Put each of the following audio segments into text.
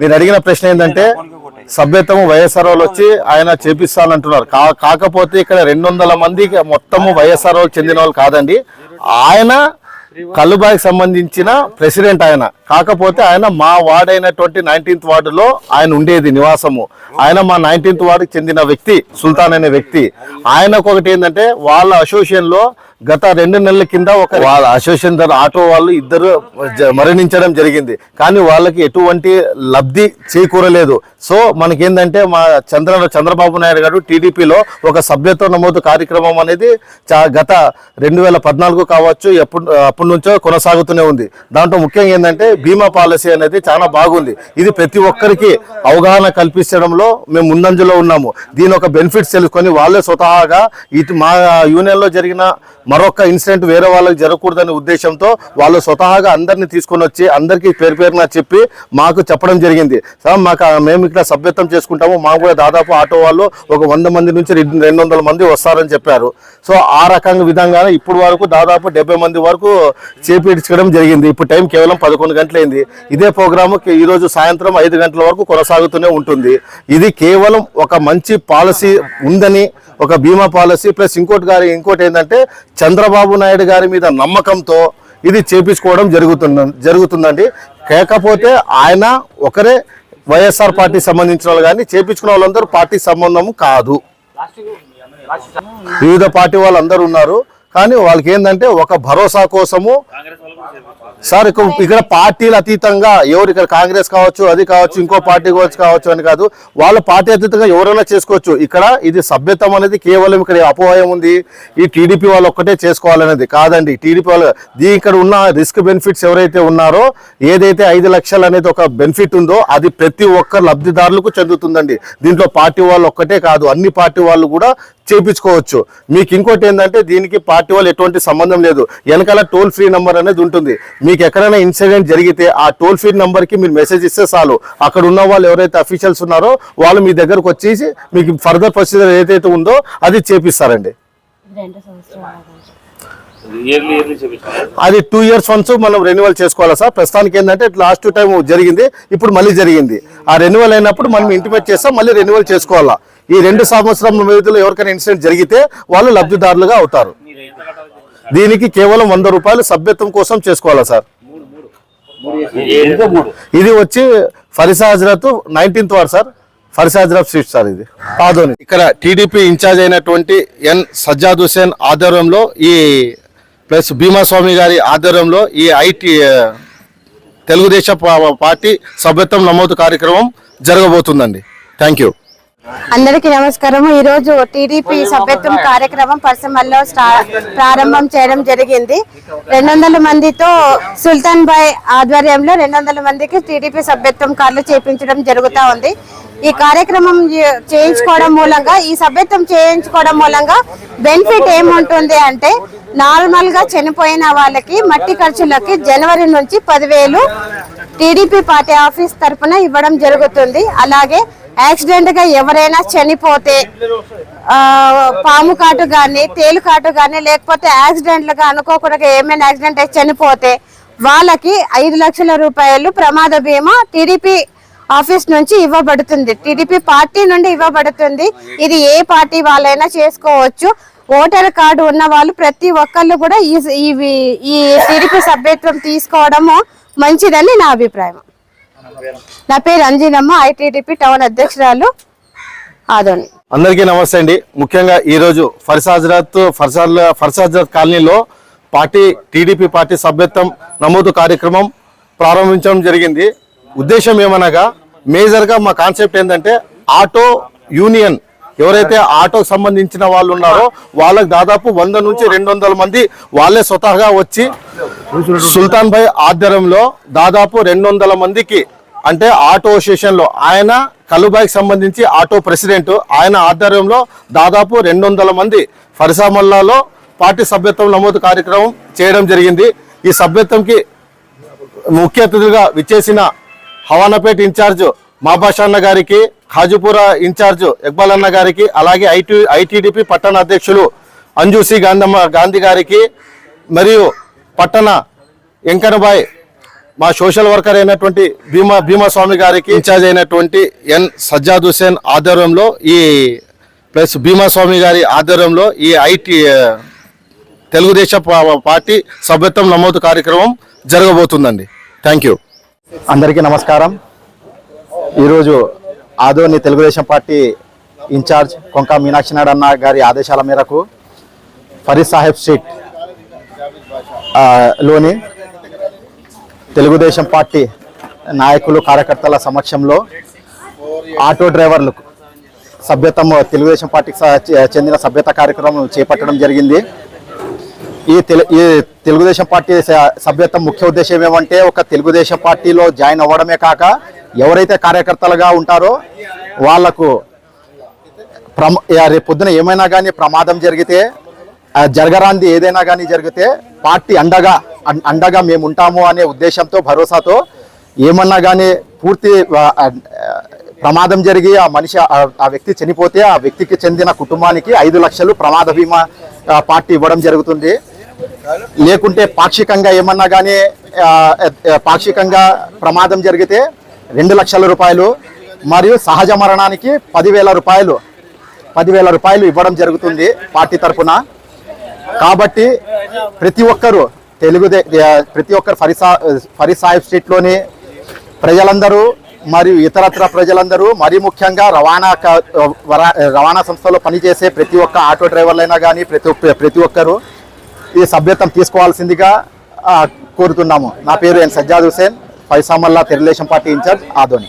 మీరు అడిగిన ప్రశ్న ఏంటంటే సభ్యత్వము వైఎస్ఆర్ వాళ్ళు వచ్చి ఆయన చేపిస్తానంటున్నారు. కాకపోతే ఇక్కడ రెండు వందల మంది మొత్తము వైఎస్ఆర్ వాళ్ళు చెందిన వాళ్ళు కాదండి. ఆయన కల్లుబాయికి సంబంధించిన ప్రెసిడెంట్ ఆయన. కాకపోతే ఆయన మా వార్డ్ అయినటువంటి నైన్టీన్త్ వార్డులో ఆయన ఉండేది నివాసము. ఆయన మా నైన్టీన్త్ వార్డుకి చెందిన వ్యక్తి సుల్తాన్ అనే వ్యక్తి. ఆయనకు ఒకటి ఏంటంటే వాళ్ళ అసోసియేషన్లో గత రెండు నెలల కింద ఒక వాళ్ళ అసోసియేషన్ ద్వారా ఆటో వాళ్ళు ఇద్దరు మరణించడం జరిగింది. కానీ వాళ్ళకి ఎటువంటి లబ్ధి చేకూరలేదు. సో మనకేందంటే మా చంద్ర చంద్రబాబు నాయుడు గారు టీడీపీలో ఒక సభ్యత్వ నమోదు కార్యక్రమం అనేది చా- గత రెండు వేల పద్నాలుగు కావచ్చు ఎప్పుడు ఎప్పటి నుంచో కొనసాగుతూనే ఉంది. దాంట్లో ముఖ్యంగా ఏంటంటే బీమా పాలసీ అనేది చాలా బాగుంది. ఇది ప్రతి ఒక్కరికి అవగాహన కల్పించడంలో మేము ముందంజలో ఉన్నాము. దీని ఒక బెనిఫిట్స్ తెలుసుకొని వాళ్ళే స్వతహాగా ఇటు మా యూనియన్లో జరిగిన మరొక ఇన్సిడెంట్ వేరే వాళ్ళకి జరగకూడదనే ఉద్దేశంతో వాళ్ళు స్వతహాగా అందరిని తీసుకొని వచ్చి అందరికీ పేరు పేరున చెప్పి మాకు చెప్పడం జరిగింది. సార్ మాకు మేము ఇక్కడ సభ్యత్వం చేసుకుంటాము. మాకు కూడా దాదాపు ఆటో వాళ్ళు ఒక వంద మంది నుంచి రెండు రెండు వందల మంది వస్తారని చెప్పారు. సో ఆ రకంగా విధంగానే ఇప్పుడు వరకు దాదాపు డెబ్బై మంది వరకు చేపించడం జరిగింది. ఇప్పుడు టైం కేవలం పదకొండు గంటలైంది. ఇదే ప్రోగ్రాము ఈరోజు సాయంత్రం ఐదు గంటల వరకు కొనసాగుతూనే ఉంటుంది. ఇది కేవలం ఒక మంచి పాలసీ ఉందని ఒక బీమా పాలసీ. ప్లస్ ఇంకోటి గారి ఇంకోటి ఏంటంటే చంద్రబాబు నాయుడు గారి మీద నమ్మకంతో ఇది చేపించుకోవడం జరుగుతున్న జరుగుతుందండి. కాకపోతే ఆయన ఒకరే వైఎస్ఆర్ పార్టీ సంబంధించిన వాళ్ళు కానీ చేపించుకున్న వాళ్ళందరూ పార్టీ సంబంధం కాదు. వివిధ పార్టీ వాళ్ళందరూ ఉన్నారు. కానీ వాళ్ళకి ఏంటంటే ఒక భరోసా కోసము సార్ ఇక- ఇక్కడ పార్టీలు అతీతంగా ఎవరు ఇక్కడ కాంగ్రెస్ కావచ్చు అది కావచ్చు ఇంకో పార్టీ కావచ్చు కావచ్చు అని కాదు. వాళ్ళ పార్టీ అతీతంగా ఎవరైనా చేసుకోవచ్చు. ఇక్కడ ఇది సభ్యత్వం అనేది కేవలం ఇక్కడ అపోహయం ఉంది. ఈ టీడీపీ వాళ్ళు ఒక్కటే చేసుకోవాలనేది కాదండి. టీడీపీ వాళ్ళు దీ ఇక్కడ ఉన్న రిస్క్ బెనిఫిట్స్ ఎవరైతే ఉన్నారో ఏదైతే ఐదు లక్షలు అనేది ఒక బెనిఫిట్ ఉందో అది ప్రతి ఒక్క లబ్ధిదారులకు చెందుతుందండి. దీంట్లో పార్టీ వాళ్ళు ఒక్కటే కాదు అన్ని పార్టీ వాళ్ళు కూడా చేపించుకోవచ్చు. మీకు ఇంకోటి ఏంటంటే దీనికి పార్టీ వాళ్ళు ఎటువంటి సంబంధం లేదు. వెనకాల టోల్ ఫ్రీ నెంబర్ అనేది ఉంటుంది. మీకు ఎక్కడైనా ఇన్సిడెంట్ జరిగితే ఆ టోల్ ఫ్రీ నెంబర్కి మీరు మెసేజ్ ఇస్తే చాలు. అక్కడ ఉన్న వాళ్ళు ఎవరైతే అఫీషియల్స్ ఉన్నారో వాళ్ళు మీ దగ్గరకు వచ్చేసి మీకు ఫర్దర్ ప్రొసీజర్ ఏదైతే ఉందో అది చేపిస్తారండి రెండు సంవత్సరాలు ఇయర్లీ ఇయర్లీ చేపించాలి అది టూ ఇయర్స్ వన్స్ మనం రెన్యువల్ చేసుకోవాలా సార్? ప్రస్తుతానికి ఏంటంటే లాస్ట్ టైం జరిగింది ఇప్పుడు మళ్ళీ జరిగింది. ఆ రెన్యువల్ అయినప్పుడు మనం ఇంటిమేట్ చేస్తాం మళ్ళీ రెన్యువల్ చేసుకోవాలా. ఈ రెండు సంవత్సరం వ్యవధిలో ఎవరికైనా ఇన్సిడెంట్ జరిగితే వాళ్ళు లబ్ధిదారులుగా అవుతారు. దీనికి కేవలం వంద రూపాయలు సభ్యత్వం కోసం చేసుకోవాలా సార్? ఇది వచ్చి Farisa Hazrat nineteenth ward sir. Farisa Hazrat street sir ఇది. కాదోని ఇక్కడ టీడీపీ ఇన్ఛార్జ్ అయినటువంటి ఎన్ సజ్జాద్ హుసేన్ ఆధ్వర్యంలో ఈ ప్లస్ భీమాస్వామి గారి ఆధ్వర్యంలో ఈ ఐటీ తెలుగుదేశం పార్టీ సభ్యత్వం నమోదు కార్యక్రమం జరగబోతుందండి. Thank you. అందరికీ నమస్కారం ఈ రోజు టీడీపీ సభ్యత్వం కార్యక్రమం పరిశ్రమల్లో ప్రారంభం చేయడం జరిగింది. రెండు వందల మందితో సుల్తాన్ బాయ్ ఆధ్వర్యంలో రెండు వందల మందికి టీడీపీ సభ్యత్వం కార్డులు చేపించడం జరుగుతా ఉంది. ఈ కార్యక్రమం చేయించుకోవడం మూలంగా ఈ సభ్యత్వం చేయించుకోవడం మూలంగా బెనిఫిట్ ఏముంటుంది అంటే నార్మల్గా చనిపోయిన వాళ్ళకి మట్టి ఖర్చులకి జనవరి నుంచి పదివేలు టీడీపీ పార్టీ ఆఫీస్ తరఫున ఇవ్వడం జరుగుతుంది. అలాగే యాక్సిడెంట్గా ఎవరైనా చనిపోతే పాము కాటు గాని తేలు కాటు గాని లేకపోతే యాక్సిడెంట్లుగా అనుకోకుండా ఏమైనా యాక్సిడెంట్ అయి చనిపోతే వాళ్ళకి ఐదు లక్షల రూపాయలు ప్రమాద బీమా టీడీపీ ఆఫీస్ నుంచి ఇవ్వబడుతుంది. టీడీపీ పార్టీ నుండి ఇవ్వబడుతుంది. ఇది ఏ పార్టీ వాళ్ళైనా చేసుకోవచ్చు. ఓటర్ కార్డు ఉన్న వాళ్ళు ప్రతి ఒక్కళ్ళు కూడా ఈ టీడీపీ సభ్యత్వం తీసుకోవడము మంచిదని నా అభిప్రాయం. నా పేరు అంజనమ్మ ఐటీడీపీ టౌన్ అధ్యక్షురాలు ఆదోని. అందరికీ నమస్తే అండి. ముఖ్యంగా ఈరోజు ఫర్సాజరత్ ఫర్సాద్ ఫర్సాజరత్ కాలనీలో పార్టీ టీడీపీ పార్టీ సభ్యత్వం నమోదు కార్యక్రమం ప్రారంభించడం జరిగింది. ఉద్దేశం ఏమనగా మేజర్గా మా కాన్సెప్ట్ ఏంటంటే ఆటో యూనియన్ ఎవరైతే ఆటోకి సంబంధించిన వాళ్ళు ఉన్నారో వాళ్ళకి దాదాపు వంద నుంచి రెండు వందల మంది వాళ్ళే స్వతహాగా వచ్చి సుల్తాన్ భాయ్ ఆధ్వర్యంలో దాదాపు రెండు వందల మందికి అంటే ఆటో అసోసియేషన్లో ఆయన కలుబాయికి సంబంధించి ఆటో ప్రెసిడెంట్. ఆయన ఆధ్వర్యంలో దాదాపు రెండు వందల మంది ఫరిసామల్లాలో పార్టీ సభ్యత్వం నమోదు కార్యక్రమం చేయడం జరిగింది. ఈ సభ్యత్వంకి ముఖ్య అతిథులుగా విచ్చేసిన హవానాపేట్ ఇన్ఛార్జ్ మాబాషాన్న గారికి ఖాజుపుర ఇన్ఛార్జ్ ఇక్బాల్ అన్న గారికి అలాగే ఐటీ ఐటీడీపీ పట్టణ అధ్యక్షులు అంజూసి గాంధమ్మ గాంధీ గారికి మరియు పట్టణ వెంకన్నబాయ్ మా సోషల్ వర్కర్ అయినటువంటి భీమా భీమాస్వామి గారికి ఇన్ఛార్జ్ అయినటువంటి ఎన్ సజ్జాద్ హుసేన్ ఆధ్వర్యంలో ఈ ప్లస్ భీమాస్వామి గారి ఆధ్వర్యంలో ఈ ఐటీ తెలుగుదేశం పార్టీ సభ్యత్వం నమోదు కార్యక్రమం జరగబోతుందండి. థ్యాంక్ యూ అందరికీ నమస్కారం. ఈరోజు Adoni Telugu Desam party in charge Konka Meenakshi అన్న గారి ఆదేశాల మేరకు ఫరీద్ సాహెబ్ స్ట్రీట్లోని తెలుగుదేశం పార్టీ నాయకులు కార్యకర్తల సమక్షంలో ఆటో డ్రైవర్లకు సభ్యత్వం తెలుగుదేశం పార్టీకి చె- చెందిన సభ్యత కార్యక్రమం చేపట్టడం జరిగింది. ఈ తెలు ఈ తెలుగుదేశం పార్టీ స- సభ్యత్వం ముఖ్య ఉద్దేశం ఏమంటే ఒక తెలుగుదేశం పార్టీలో జాయిన్ అవ్వడమే కాక ఎవరైతే కార్యకర్తలుగా ఉంటారో వాళ్ళకు ప్రమా రేపు పొద్దున ఏమైనా కానీ ప్రమాదం జరిగితే జరగరాంది ఏదైనా కానీ జరిగితే పార్టీ అండగా అండగా మేము ఉంటాము అనే ఉద్దేశంతో భరోసాతో ఏమన్నా కానీ పూర్తి ప్రమాదం జరిగి ఆ మనిషి ఆ- వ్యక్తి చనిపోతే ఆ వ్యక్తికి చెందిన కుటుంబానికి ఐదు లక్షలు ప్రమాద బీమా పార్టీ ఇవ్వడం జరుగుతుంది. లేకుంటే పాక్షికంగా ఏమన్నా కానీ పాక్షికంగా ప్రమాదం జరిగితే రెండు లక్షల రూపాయలు మరియు సహజ మరణానికి పదివేల రూపాయలు పదివేల రూపాయలు ఇవ్వడం జరుగుతుంది పార్టీ తరఫున. కాబట్టి ప్రతి ఒక్కరూ తెలుగుదే ప్రతి ఒక్కరు ఫరిసా ఫరిసాహిబ్ స్ట్రీట్లోని ప్రజలందరూ మరియు ఇతరత్ర ప్రజలందరూ మరీ ముఖ్యంగా రవాణా రవాణా సంస్థలో పనిచేసే ప్రతి ఒక్క ఆటో డ్రైవర్లైనా కానీ ప్రతి ప్రతి ఒక్కరూ ఈ సభ్యత్వం తీసుకోవాల్సిందిగా కోరుతున్నాము. నా పేరు N Sajjad Hussain ఫైసామల్లా Telugu Desam party incharge Adoni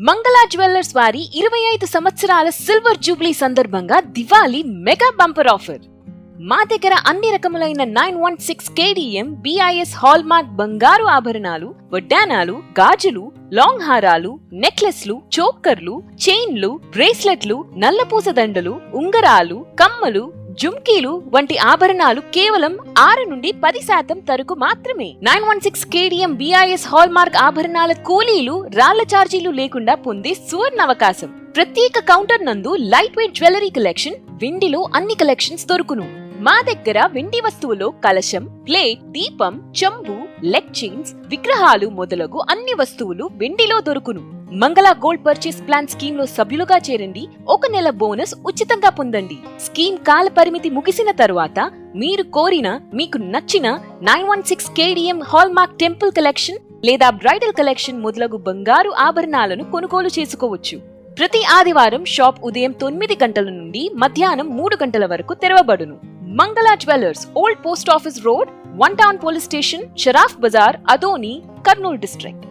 Mangala jewellers వారి ఇరవై ఐదు సంవత్సరాల సిల్వర్ జూబ్లీ సందర్భంగా దివాళీ మెగా బంపర్ ఆఫర్. మా దగ్గర అన్ని రకములైన nine one six KDM BIS hallmark బంగారు ఆభరణాలు వడ్డానాలు గాజులు లాంగ్ హారాలు నెక్లెస్లు చోక్కర్లు చైన్లు బ్రేస్లెట్లు నల్లపూస దండలు ఉంగరాలు కమ్మలు జుమ్కీలు వంటి ఆభరణాలు కేవలం ఆరు నుండి పది శాతం తరకు మాత్రమే. Nine one six KDM BIS hallmark ఆభరణాల కూలీలు రాళ్ళ ఛార్జీలు లేకుండా పొందే సువర్ణ అవకాశం ప్రత్యేక కౌంటర్ నందు లైట్ వెయిట్ జ్యువెలరీ కలెక్షన్ వెండిలో అన్ని కలెక్షన్స్ దొరుకును. మా దగ్గర వెండి వస్తువులో కలశం ప్లేట్ దీపం చెంబు లెగ్ చైన్స్ విగ్రహాలు మొదలగు అన్ని వస్తువులు వెండిలో దొరుకును. మంగళ గోల్డ్ పర్చేస్ ప్లాన్ స్కీమ్లో సభ్యులుగా చేరండి. ఒక నెల బోనస్ ఉచితంగా పొందండి. స్కీమ్ కాల పరిమితి ముగిసిన తరువాత మీరు కోరిన మీకు నచ్చిన nine one six KDM hallmark temple collection లేదా బ్రైడల్ కలెక్షన్ మొదలగు బంగారు ఆభరణాలను కొనుగోలు చేసుకోవచ్చు. ప్రతి ఆదివారం షాప్ ఉదయం తొమ్మిది గంటల నుండి మధ్యాహ్నం మూడు గంటల వరకు తెరవబడును. Mangala jewellers old post office road one town police station Sharaf Bazar Adoni Kurnool district.